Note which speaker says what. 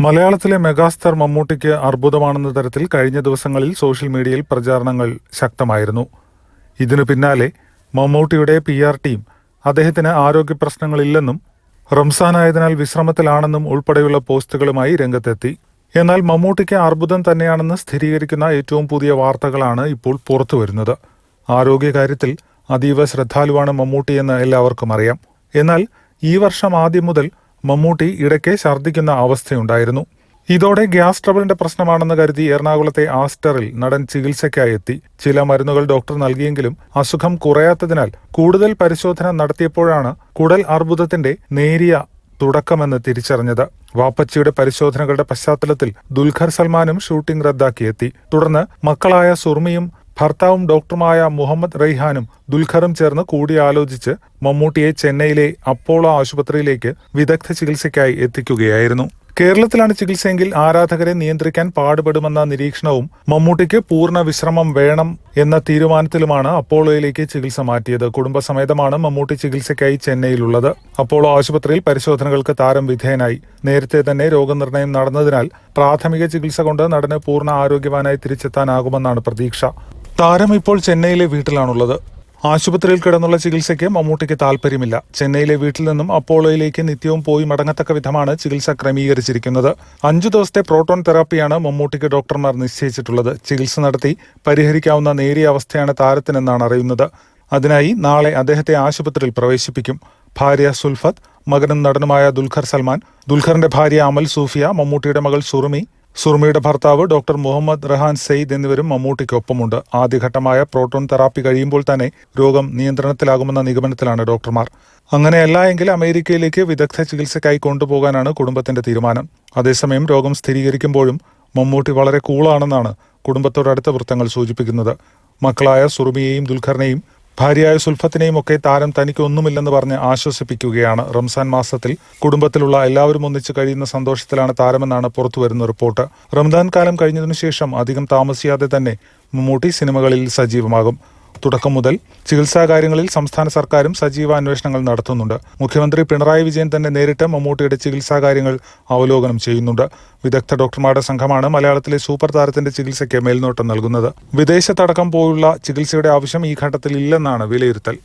Speaker 1: മലയാളത്തിലെ മെഗാസ്റ്റാർ മമ്മൂട്ടിക്ക് അർബുദമാണെന്ന തരത്തിൽ കഴിഞ്ഞ ദിവസങ്ങളിൽ സോഷ്യൽ മീഡിയയിൽ പ്രചാരണങ്ങൾ ശക്തമായിരുന്നു. ഇതിനു പിന്നാലെ മമ്മൂട്ടിയുടെ പി ആർ ടീം അദ്ദേഹത്തിന് ആരോഗ്യ പ്രശ്നങ്ങളില്ലെന്നും റംസാനായതിനാൽ വിശ്രമത്തിലാണെന്നും ഉൾപ്പെടെയുള്ള പോസ്റ്റുകളുമായി രംഗത്തെത്തി. എന്നാൽ മമ്മൂട്ടിക്ക് അർബുദം തന്നെയാണെന്ന് സ്ഥിരീകരിക്കുന്ന ഏറ്റവും പുതിയ വാർത്തകളാണ് ഇപ്പോൾ പുറത്തുവരുന്നത്. ആരോഗ്യകാര്യത്തിൽ അതീവ ശ്രദ്ധാലുവാണ് മമ്മൂട്ടിയെന്ന് എല്ലാവർക്കും അറിയാം. എന്നാൽ ഈ വർഷം ആദ്യം മുതൽ മമ്മൂട്ടി ഇടയ്ക്ക് ഛർദ്ദിക്കുന്ന അവസ്ഥയുണ്ടായിരുന്നു. ഇതോടെ ഗ്യാസ് ട്രബിളിന്റെ പ്രശ്നമാണെന്ന് കരുതി എറണാകുളത്തെ ആസ്റ്ററിൽ നടൻ ചികിത്സയ്ക്കായി എത്തി. ചില മരുന്നുകൾ ഡോക്ടർ നൽകിയെങ്കിലും അസുഖം കുറയാത്തതിനാൽ കൂടുതൽ പരിശോധന നടത്തിയപ്പോഴാണ് കുടൽ അർബുദത്തിന്റെ നേരിയ തുടക്കമെന്ന് തിരിച്ചറിഞ്ഞത്. വാപ്പച്ചിയുടെ പരിശോധനകളുടെ പശ്ചാത്തലത്തിൽ ദുൽഖർ സൽമാനും ഷൂട്ടിംഗ് റദ്ദാക്കിയെത്തി തുടർന്ന് മക്കളായ സുർമിയും ഭർത്താവും ഡോക്ടറുമായ മുഹമ്മദ് റെയ്ഹാനും ദുൽഖറും ചേർന്ന് കൂടിയാലോചിച്ച് മമ്മൂട്ടിയെ ചെന്നൈയിലെ അപ്പോളോ ആശുപത്രിയിലേക്ക് വിദഗ്ധ ചികിത്സയ്ക്കായി എത്തിക്കുകയായിരുന്നു. കേരളത്തിലാണ് ചികിത്സയെങ്കിൽ ആരാധകരെ നിയന്ത്രിക്കാൻ പാടുപെടുമെന്ന നിരീക്ഷണവും മമ്മൂട്ടിക്ക് പൂർണ വിശ്രമം വേണം എന്ന തീരുമാനത്തിലുമാണ് അപ്പോളോയിലേക്ക് ചികിത്സ മാറ്റിയത്. കുടുംബസമേതമാണ് മമ്മൂട്ടി ചികിത്സയ്ക്കായി ചെന്നൈയിലുള്ളത്. അപ്പോളോ ആശുപത്രിയിൽ പരിശോധനകൾക്ക് താരം വിധേയനായി. നേരത്തെ തന്നെ രോഗനിർണയം നടന്നതിനാൽ പ്രാഥമിക ചികിത്സ കൊണ്ട് നടന് പൂർണ ആരോഗ്യവാനായി തിരിച്ചെത്താനാകുമെന്നാണ് പ്രതീക്ഷ. താരം ഇപ്പോൾ ചെന്നൈയിലെ വീട്ടിലാണുള്ളത്. ആശുപത്രിയിൽ കിടന്നുള്ള ചികിത്സയ്ക്ക് മമ്മൂട്ടിക്ക് താല്പര്യമില്ല ചെന്നൈയിലെ വീട്ടിൽ നിന്നും അപ്പോളോയിലേക്ക് നിത്യവും പോയി മടങ്ങത്തക്ക വിധമാണ് ചികിത്സ ക്രമീകരിച്ചിരിക്കുന്നത്. അഞ്ചു ദിവസത്തെ പ്രോട്ടോൺ തെറാപ്പിയാണ് മമ്മൂട്ടിക്ക് ഡോക്ടർമാർ നിശ്ചയിച്ചിട്ടുള്ളത്. ചികിത്സ നടത്തി പരിഹരിക്കാവുന്ന നേരിയ അവസ്ഥയാണ് താരത്തിനെന്നാണ് അറിയുന്നത്. അതിനായി നാളെ അദ്ദേഹത്തെ ആശുപത്രിയിൽ പ്രവേശിപ്പിക്കും. ഭാര്യ സുൽഫത്ത് മകനും നടനുമായ ദുൽഖർ സൽമാൻ ദുൽഖറിന്റെ ഭാര്യ അമൽ സൂഫിയ മമ്മൂട്ടിയുടെ മകൾ സുറുമി സുർമിയുടെ ഭർത്താവ് ഡോക്ടർ മുഹമ്മദ് റഹാൻ സെയ്ദ് എന്നിവരും മമ്മൂട്ടിക്കൊപ്പമുണ്ട്. ആദ്യഘട്ടമായ പ്രോട്ടോൺ തെറാപ്പി കഴിയുമ്പോൾ തന്നെ രോഗം നിയന്ത്രണത്തിലാകുമെന്ന നിഗമനത്തിലാണ് ഡോക്ടർമാർ. അങ്ങനെയല്ല എങ്കിൽ അമേരിക്കയിലേക്ക് വിദഗ്ധ ചികിത്സയ്ക്കായി കൊണ്ടുപോകാനാണ് കുടുംബത്തിന്റെ തീരുമാനം. അതേസമയം രോഗം സ്ഥിരീകരിക്കുമ്പോഴും മമ്മൂട്ടി വളരെ കൂളാണെന്നാണ് കുടുംബത്തോടടുത്ത വൃത്തങ്ങൾ സൂചിപ്പിക്കുന്നത്. മക്കളായ സുറുമിയെയും ദുൽഖറിനെയും ഭാര്യയായ സുൽഫത്തിനെയും ഒക്കെ താരം തനിക്ക് ഒന്നുമില്ലെന്ന് പറഞ്ഞ് ആശ്വസിപ്പിക്കുകയാണ് റംസാൻ മാസത്തിൽ. കുടുംബത്തിലുള്ള എല്ലാവരും ഒന്നിച്ച് കഴിയുന്ന സന്തോഷത്തിലാണ് താരമെന്നാണ് പുറത്തുവരുന്ന റിപ്പോർട്ട്. റംദാൻ കാലം കഴിഞ്ഞതിനു ശേഷം അധികം താമസിയാതെ തന്നെ മമ്മൂട്ടി സിനിമകളിൽ സജീവമാകും. തുടക്കം മുതൽ ചികിത്സാ കാര്യങ്ങളിൽ സംസ്ഥാന സർക്കാരും സജീവ അന്വേഷണങ്ങൾ നടത്തുന്നുണ്ട്. മുഖ്യമന്ത്രി പിണറായി വിജയൻ തന്നെ നേരിട്ട് മമ്മൂട്ടിയുടെ ചികിത്സാ കാര്യങ്ങൾ അവലോകനം ചെയ്യുന്നുണ്ട്. വിദഗ്ധ ഡോക്ടർമാരുടെ സംഘമാണ് മലയാളത്തിലെ സൂപ്പർ താരത്തിന്റെ ചികിത്സയ്ക്ക് മേൽനോട്ടം നൽകുന്നത്. വിദേശത്തടക്കം പോയുള്ള ചികിത്സയുടെ ആവശ്യം ഈ ഘട്ടത്തിൽ ഇല്ലെന്നാണ് വിലയിരുത്തൽ.